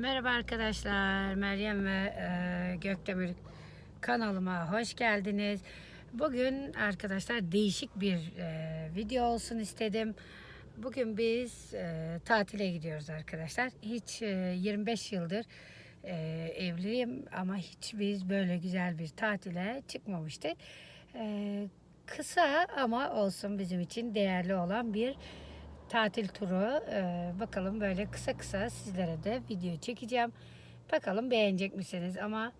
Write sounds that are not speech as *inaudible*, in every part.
Merhaba arkadaşlar. Meryem ve e, Gökdemir kanalıma hoş geldiniz. Bugün arkadaşlar değişik bir e, video olsun istedim. Bugün biz e, tatile gidiyoruz arkadaşlar. Hiç e, 25 yıldır e, evliyim ama hiç biz böyle güzel bir tatile çıkmamıştık. E, kısa ama olsun bizim için değerli olan bir tatil turu. Ee, bakalım böyle kısa kısa sizlere de video çekeceğim. Bakalım beğenecek misiniz? Ama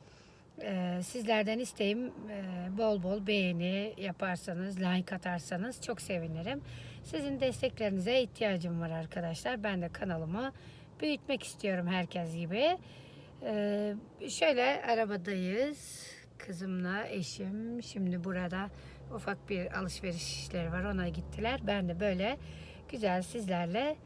e, sizlerden isteğim e, bol bol beğeni yaparsanız, like atarsanız çok sevinirim. Sizin desteklerinize ihtiyacım var arkadaşlar. Ben de kanalımı büyütmek istiyorum herkes gibi. Ee, şöyle arabadayız. Kızımla eşim şimdi burada ufak bir alışverişleri var ona gittiler. Ben de böyle güzel sizlerle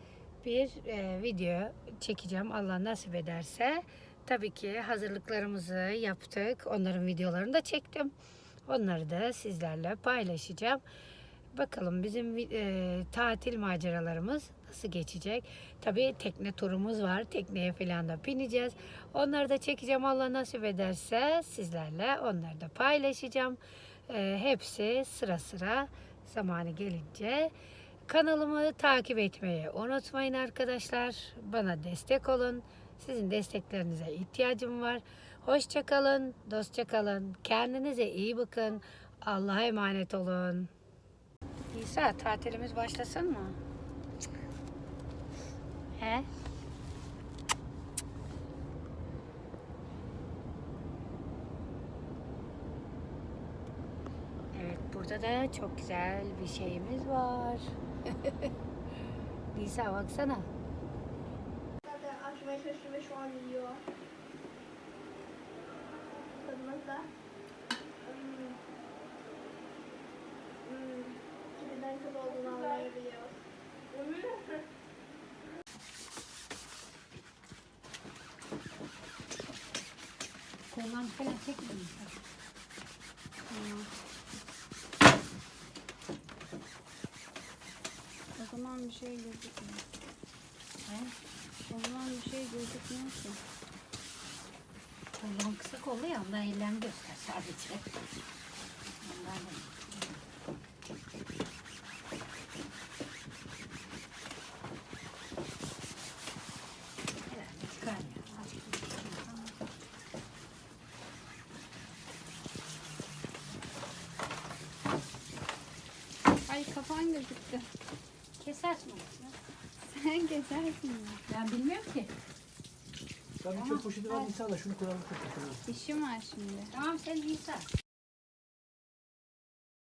bir e, video çekeceğim Allah nasip ederse. Tabii ki hazırlıklarımızı yaptık. Onların videolarını da çektim. Onları da sizlerle paylaşacağım. Bakalım bizim e, tatil maceralarımız nasıl geçecek? Tabii tekne turumuz var. Tekneye falan da bineceğiz. Onları da çekeceğim Allah nasip ederse sizlerle onları da paylaşacağım. E, hepsi sıra sıra zamanı gelince Kanalımı takip etmeyi unutmayın arkadaşlar. Bana destek olun. Sizin desteklerinize ihtiyacım var. Hoşça kalın, dostça kalın. Kendinize iyi bakın. Allah'a emanet olun. İsa tatilimiz başlasın mı? He? Evet burada da çok güzel bir şeyimiz var. *laughs* Nisa baksana. Zaten açmaya çalıştım ve şu an yiyor. Tadımız da. Hmm. Hmm. Kediden kız olduğunu anlayabiliyor. Kollan falan çekmiyor musun? O zaman bir şey gözükmüyor. He? O zaman bir şey gözükmüyor ki. Kollan kısa kollu ya ondan ellerini göster sadece. Ondan da. Ay kafan gözüktü. Kesersin onu. Sen gezersin ya. Ben bilmiyorum ki. Ben bir çöp poşeti var insan da şunu koyalım çok. İşim var şimdi. Tamam sen Nisa.